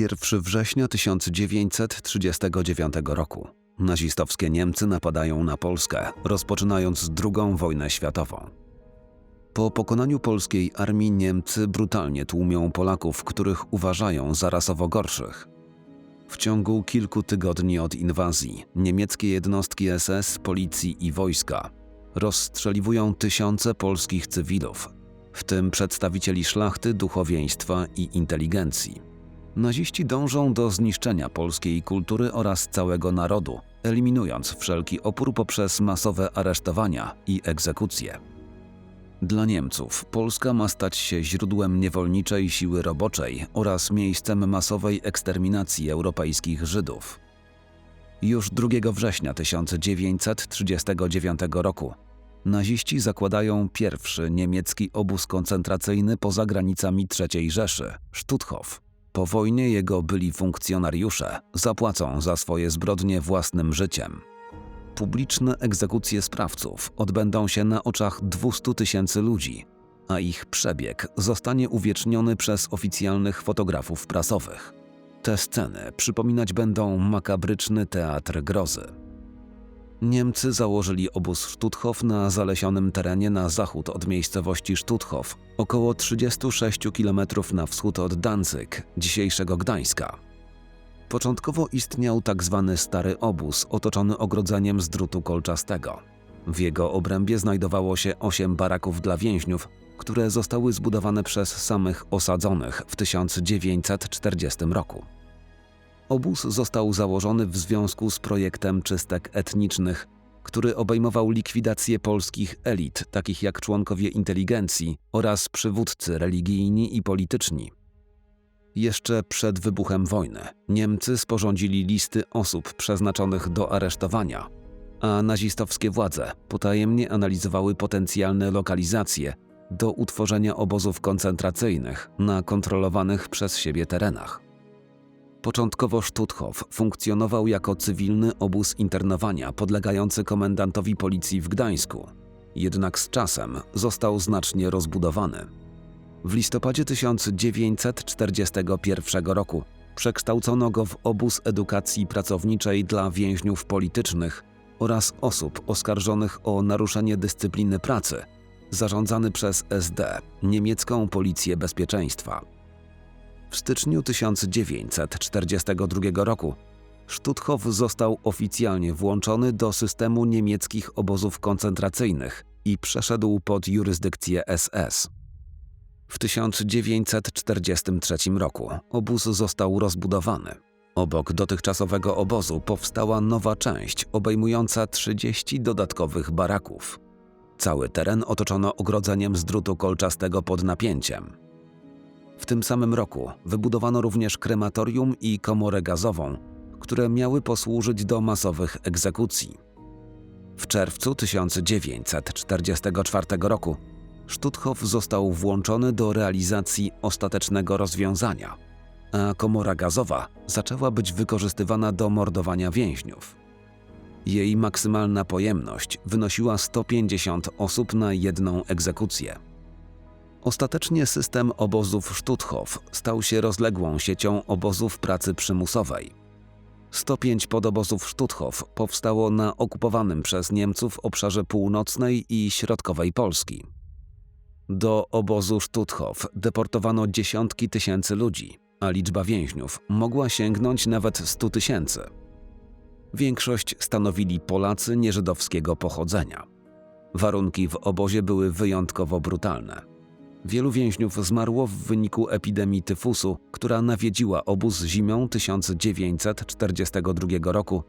1 września 1939 roku. Nazistowskie Niemcy napadają na Polskę, rozpoczynając II wojnę światową. Po pokonaniu polskiej armii Niemcy brutalnie tłumią Polaków, których uważają za rasowo gorszych. W ciągu kilku tygodni od inwazji niemieckie jednostki SS, policji i wojska rozstrzeliwują tysiące polskich cywilów, w tym przedstawicieli szlachty, duchowieństwa i inteligencji. Naziści dążą do zniszczenia polskiej kultury oraz całego narodu, eliminując wszelki opór poprzez masowe aresztowania i egzekucje. Dla Niemców Polska ma stać się źródłem niewolniczej siły roboczej oraz miejscem masowej eksterminacji europejskich Żydów. Już 2 września 1939 roku naziści zakładają pierwszy niemiecki obóz koncentracyjny poza granicami III Rzeszy, Stutthof. Po wojnie jego byli funkcjonariusze zapłacą za swoje zbrodnie własnym życiem. Publiczne egzekucje sprawców odbędą się na oczach 200 tysięcy ludzi, a ich przebieg zostanie uwieczniony przez oficjalnych fotografów prasowych. Te sceny przypominać będą makabryczny teatr grozy. Niemcy założyli obóz Stutthof na zalesionym terenie na zachód od miejscowości Stutthof, około 36 km na wschód od Danzig, dzisiejszego Gdańska. Początkowo istniał tak zwany stary obóz otoczony ogrodzeniem z drutu kolczastego. W jego obrębie znajdowało się osiem baraków dla więźniów, które zostały zbudowane przez samych osadzonych w 1940 roku. Obóz został założony w związku z projektem czystek etnicznych, który obejmował likwidację polskich elit, takich jak członkowie inteligencji oraz przywódcy religijni i polityczni. Jeszcze przed wybuchem wojny Niemcy sporządzili listy osób przeznaczonych do aresztowania, a nazistowskie władze potajemnie analizowały potencjalne lokalizacje do utworzenia obozów koncentracyjnych na kontrolowanych przez siebie terenach. Początkowo Stutthof funkcjonował jako cywilny obóz internowania podlegający komendantowi policji w Gdańsku, jednak z czasem został znacznie rozbudowany. W listopadzie 1941 roku przekształcono go w obóz edukacji pracowniczej dla więźniów politycznych oraz osób oskarżonych o naruszenie dyscypliny pracy, zarządzany przez SD, niemiecką Policję Bezpieczeństwa. W styczniu 1942 roku Stutthof został oficjalnie włączony do systemu niemieckich obozów koncentracyjnych i przeszedł pod jurysdykcję SS. W 1943 roku obóz został rozbudowany. Obok dotychczasowego obozu powstała nowa część obejmująca 30 dodatkowych baraków. Cały teren otoczono ogrodzeniem z drutu kolczastego pod napięciem. W tym samym roku wybudowano również krematorium i komorę gazową, które miały posłużyć do masowych egzekucji. W czerwcu 1944 roku Stutthof został włączony do realizacji ostatecznego rozwiązania, a komora gazowa zaczęła być wykorzystywana do mordowania więźniów. Jej maksymalna pojemność wynosiła 150 osób na jedną egzekucję. Ostatecznie system obozów Stutthof stał się rozległą siecią obozów pracy przymusowej. 105 podobozów Stutthof powstało na okupowanym przez Niemców obszarze północnej i środkowej Polski. Do obozu Stutthof deportowano dziesiątki tysięcy ludzi, a liczba więźniów mogła sięgnąć nawet 100 tysięcy. Większość stanowili Polacy nieżydowskiego pochodzenia. Warunki w obozie były wyjątkowo brutalne. Wielu więźniów zmarło w wyniku epidemii tyfusu, która nawiedziła obóz zimą 1942 roku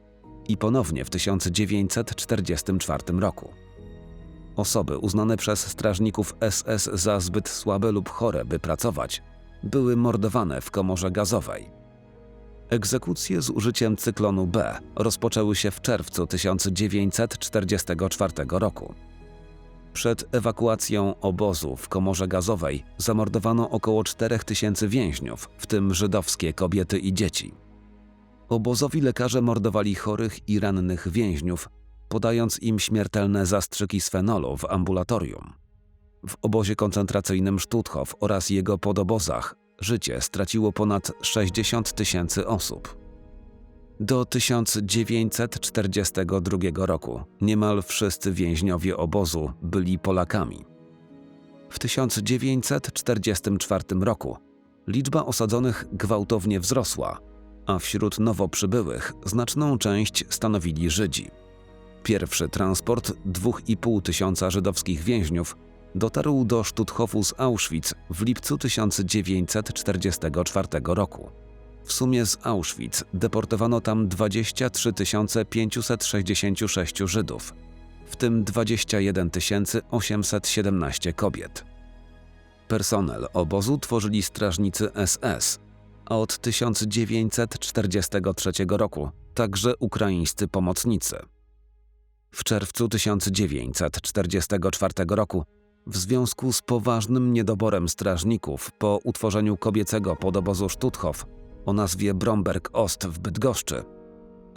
i ponownie w 1944 roku. Osoby uznane przez strażników SS za zbyt słabe lub chore, by pracować, były mordowane w komorze gazowej. Egzekucje z użyciem cyklonu B rozpoczęły się w czerwcu 1944 roku. Przed ewakuacją obozu w komorze gazowej zamordowano około 4000 więźniów, w tym żydowskie kobiety i dzieci. Obozowi lekarze mordowali chorych i rannych więźniów, podając im śmiertelne zastrzyki z fenolu w ambulatorium. W obozie koncentracyjnym Stutthof oraz jego podobozach życie straciło ponad 60 tysięcy osób. Do 1942 roku niemal wszyscy więźniowie obozu byli Polakami. W 1944 roku liczba osadzonych gwałtownie wzrosła, a wśród nowo przybyłych znaczną część stanowili Żydzi. Pierwszy transport 2,5 tysiąca żydowskich więźniów dotarł do Stutthofu z Auschwitz w lipcu 1944 roku. W sumie z Auschwitz deportowano tam 23 566 Żydów, w tym 21 817 kobiet. Personel obozu tworzyli strażnicy SS, a od 1943 roku także ukraińscy pomocnicy. W czerwcu 1944 roku, w związku z poważnym niedoborem strażników po utworzeniu kobiecego podobozu Stutthof o nazwie Bromberg Ost w Bydgoszczy,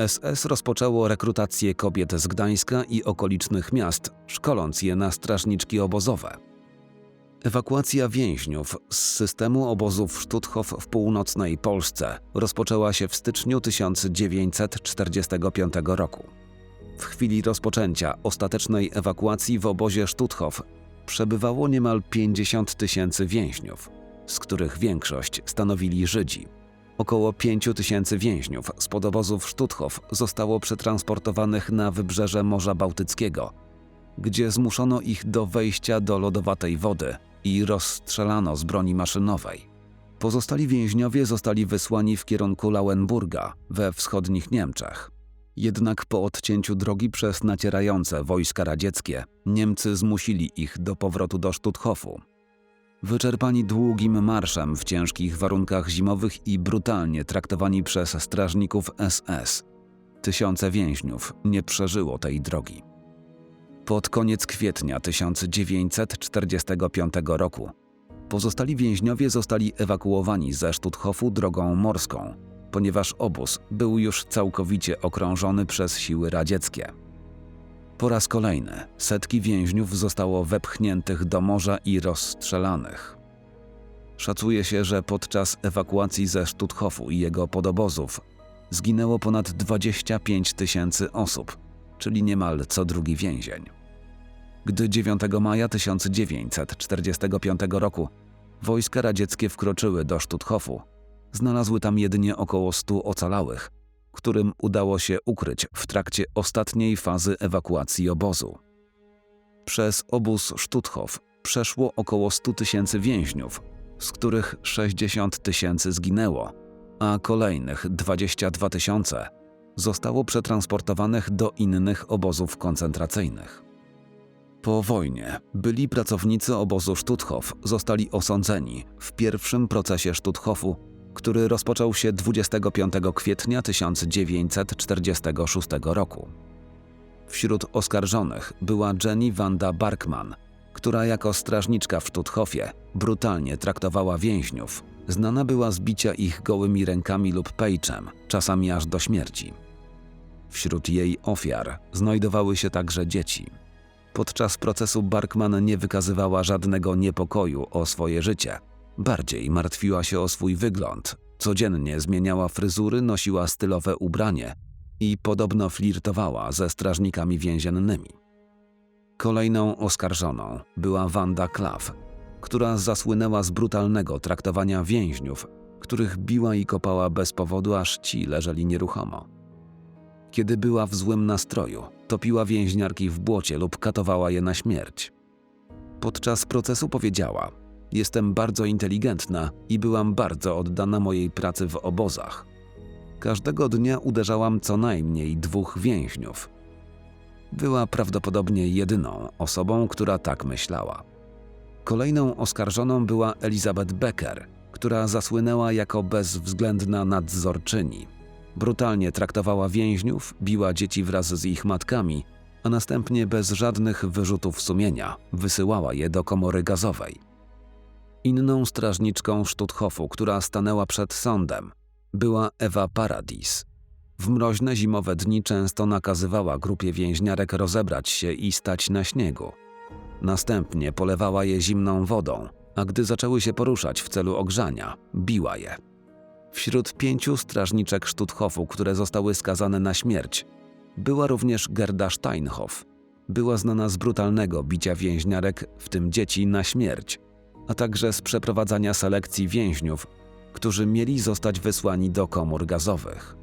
SS rozpoczęło rekrutację kobiet z Gdańska i okolicznych miast, szkoląc je na strażniczki obozowe. Ewakuacja więźniów z systemu obozów Stutthof w północnej Polsce rozpoczęła się w styczniu 1945 roku. W chwili rozpoczęcia ostatecznej ewakuacji w obozie Stutthof przebywało niemal 50 tysięcy więźniów, z których większość stanowili Żydzi. Około 5 tysięcy więźniów z podobozów Stutthof zostało przetransportowanych na wybrzeże Morza Bałtyckiego, gdzie zmuszono ich do wejścia do lodowatej wody i rozstrzelano z broni maszynowej. Pozostali więźniowie zostali wysłani w kierunku Lauenburga we wschodnich Niemczech. Jednak po odcięciu drogi przez nacierające wojska radzieckie, Niemcy zmusili ich do powrotu do Stutthofu. Wyczerpani długim marszem w ciężkich warunkach zimowych i brutalnie traktowani przez strażników SS, tysiące więźniów nie przeżyło tej drogi. Pod koniec kwietnia 1945 roku pozostali więźniowie zostali ewakuowani ze Stutthofu drogą morską, ponieważ obóz był już całkowicie okrążony przez siły radzieckie. Po raz kolejny setki więźniów zostało wepchniętych do morza i rozstrzelanych. Szacuje się, że podczas ewakuacji ze Stutthofu i jego podobozów zginęło ponad 25 tysięcy osób, czyli niemal co drugi więzień. Gdy 9 maja 1945 roku wojska radzieckie wkroczyły do Stutthofu, znalazły tam jedynie około 100 ocalałych, którym udało się ukryć w trakcie ostatniej fazy ewakuacji obozu. Przez obóz Stutthof przeszło około 100 tysięcy więźniów, z których 60 tysięcy zginęło, a kolejnych 22 tysiące zostało przetransportowanych do innych obozów koncentracyjnych. Po wojnie byli pracownicy obozu Stutthof zostali osądzeni w pierwszym procesie Stutthofu który rozpoczął się 25 kwietnia 1946 roku. Wśród oskarżonych była Jenny Wanda Barkman, która jako strażniczka w Stutthofie brutalnie traktowała więźniów. Znana była z bicia ich gołymi rękami lub pejczem, czasami aż do śmierci. Wśród jej ofiar znajdowały się także dzieci. Podczas procesu Barkman nie wykazywała żadnego niepokoju o swoje życie, Bardziej martwiła się o swój wygląd. Codziennie zmieniała fryzury, nosiła stylowe ubranie i podobno flirtowała ze strażnikami więziennymi. Kolejną oskarżoną była Wanda Klaw, która zasłynęła z brutalnego traktowania więźniów, których biła i kopała bez powodu, aż ci leżeli nieruchomo. Kiedy była w złym nastroju, topiła więźniarki w błocie lub katowała je na śmierć. Podczas procesu powiedziała, Jestem bardzo inteligentna i byłam bardzo oddana mojej pracy w obozach. Każdego dnia uderzałam co najmniej dwóch więźniów. Była prawdopodobnie jedyną osobą, która tak myślała. Kolejną oskarżoną była Elizabeth Becker, która zasłynęła jako bezwzględna nadzorczyni. Brutalnie traktowała więźniów, biła dzieci wraz z ich matkami, a następnie bez żadnych wyrzutów sumienia wysyłała je do komory gazowej. Inną strażniczką Stutthofu, która stanęła przed sądem, była Ewa Paradis. W mroźne zimowe dni często nakazywała grupie więźniarek rozebrać się i stać na śniegu. Następnie polewała je zimną wodą, a gdy zaczęły się poruszać w celu ogrzania, biła je. Wśród pięciu strażniczek Stutthofu, które zostały skazane na śmierć, była również Gerda Steinhoff. Była znana z brutalnego bicia więźniarek, w tym dzieci, na śmierć, a także z przeprowadzania selekcji więźniów, którzy mieli zostać wysłani do komór gazowych.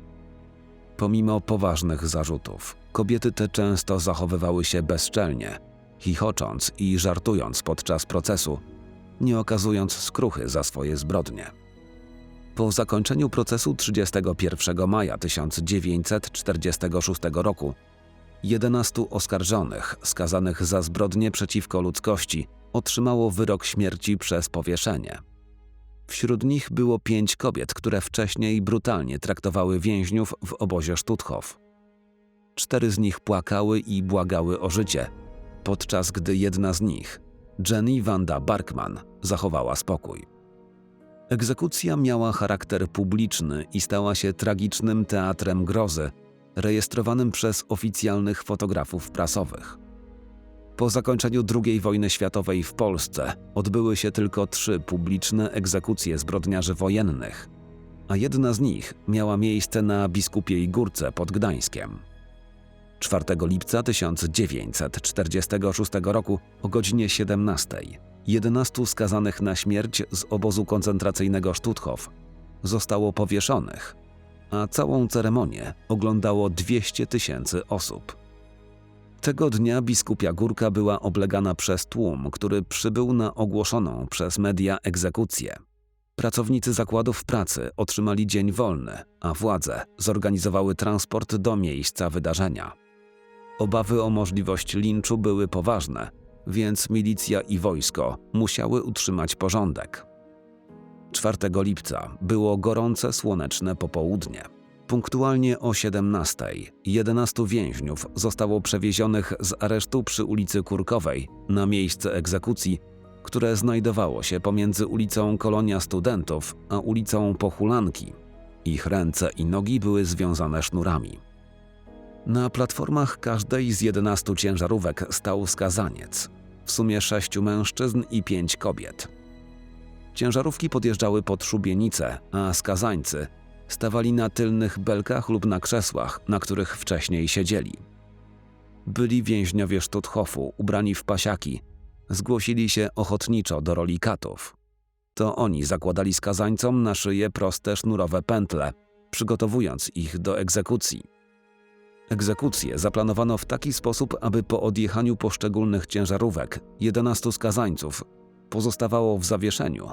Pomimo poważnych zarzutów, kobiety te często zachowywały się bezczelnie, chichocząc i żartując podczas procesu, nie okazując skruchy za swoje zbrodnie. Po zakończeniu procesu 31 maja 1946 roku 11 oskarżonych skazanych za zbrodnie przeciwko ludzkości otrzymało wyrok śmierci przez powieszenie. Wśród nich było pięć kobiet, które wcześniej brutalnie traktowały więźniów w obozie Stutthof. Cztery z nich płakały i błagały o życie, podczas gdy jedna z nich, Jenny Wanda Barkman, zachowała spokój. Egzekucja miała charakter publiczny i stała się tragicznym teatrem grozy, rejestrowanym przez oficjalnych fotografów prasowych. Po zakończeniu II wojny światowej w Polsce odbyły się tylko trzy publiczne egzekucje zbrodniarzy wojennych, a jedna z nich miała miejsce na Biskupiej Górce pod Gdańskiem. 4 lipca 1946 roku o godzinie 17 11 skazanych na śmierć z obozu koncentracyjnego Stutthof zostało powieszonych, a całą ceremonię oglądało 200 tysięcy osób. Tego dnia biskupia Górka była oblegana przez tłum, który przybył na ogłoszoną przez media egzekucję. Pracownicy zakładów pracy otrzymali dzień wolny, a władze zorganizowały transport do miejsca wydarzenia. Obawy o możliwość linczu były poważne, więc milicja i wojsko musiały utrzymać porządek. 4 lipca było gorące, słoneczne popołudnie. Punktualnie o 17 11 więźniów zostało przewiezionych z aresztu przy ulicy Kurkowej na miejsce egzekucji, które znajdowało się pomiędzy ulicą Kolonia Studentów a ulicą Pochulanki. Ich ręce i nogi były związane sznurami. Na platformach każdej z 11 ciężarówek stał skazaniec, w sumie sześciu mężczyzn i pięć kobiet. Ciężarówki podjeżdżały pod szubienice, a skazańcy stawali na tylnych belkach lub na krzesłach, na których wcześniej siedzieli. Byli więźniowie Stutthofu, ubrani w pasiaki, zgłosili się ochotniczo do roli katów. To oni zakładali skazańcom na szyję proste sznurowe pętle, przygotowując ich do egzekucji. Egzekucję zaplanowano w taki sposób, aby po odjechaniu poszczególnych ciężarówek 11 skazańców pozostawało w zawieszeniu,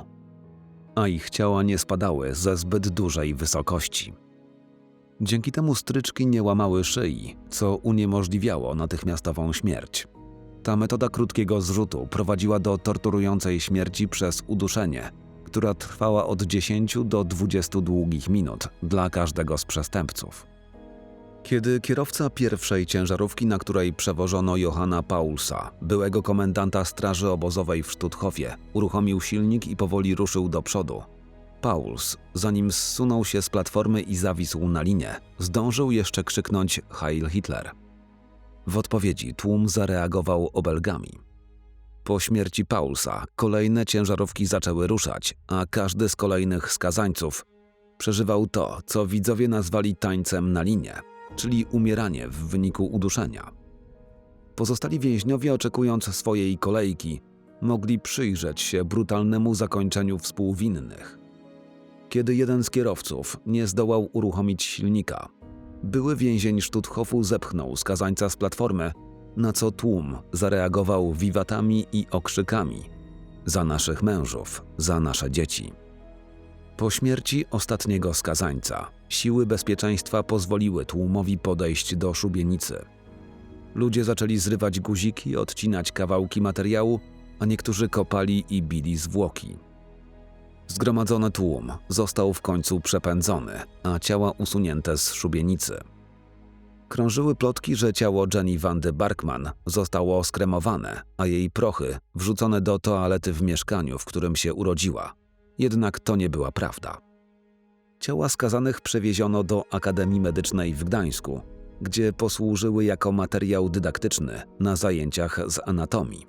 a ich ciała nie spadały ze zbyt dużej wysokości. Dzięki temu stryczki nie łamały szyi, co uniemożliwiało natychmiastową śmierć. Ta metoda krótkiego zrzutu prowadziła do torturującej śmierci przez uduszenie, która trwała od 10 do 20 długich minut dla każdego z przestępców. Kiedy kierowca pierwszej ciężarówki, na której przewożono Johanna Paulsa, byłego komendanta straży obozowej w Stutthofie, uruchomił silnik i powoli ruszył do przodu, Pauls, zanim zsunął się z platformy i zawisł na linie, zdążył jeszcze krzyknąć Heil Hitler. W odpowiedzi tłum zareagował obelgami. Po śmierci Paulsa kolejne ciężarówki zaczęły ruszać, a każdy z kolejnych skazańców przeżywał to, co widzowie nazwali tańcem na linie – czyli umieranie w wyniku uduszenia. Pozostali więźniowie, oczekując swojej kolejki, mogli przyjrzeć się brutalnemu zakończeniu współwinnych. Kiedy jeden z kierowców nie zdołał uruchomić silnika, były więzień Stutthofu zepchnął skazańca z platformy, na co tłum zareagował wiwatami i okrzykami: Za naszych mężów, za nasze dzieci. Po śmierci ostatniego skazańca, siły bezpieczeństwa pozwoliły tłumowi podejść do szubienicy. Ludzie zaczęli zrywać guziki, odcinać kawałki materiału, a niektórzy kopali i bili zwłoki. Zgromadzony tłum został w końcu przepędzony, a ciała usunięte z szubienicy. Krążyły plotki, że ciało Jenny Wandy Barkman zostało skremowane, a jej prochy wrzucone do toalety w mieszkaniu, w którym się urodziła. Jednak to nie była prawda. Ciała skazanych przewieziono do Akademii Medycznej w Gdańsku, gdzie posłużyły jako materiał dydaktyczny na zajęciach z anatomii.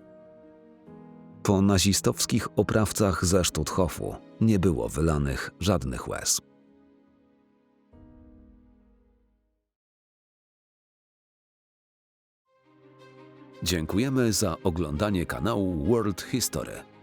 Po nazistowskich oprawcach ze Stutthofu nie było wylanych żadnych łez. Dziękujemy za oglądanie kanału World History.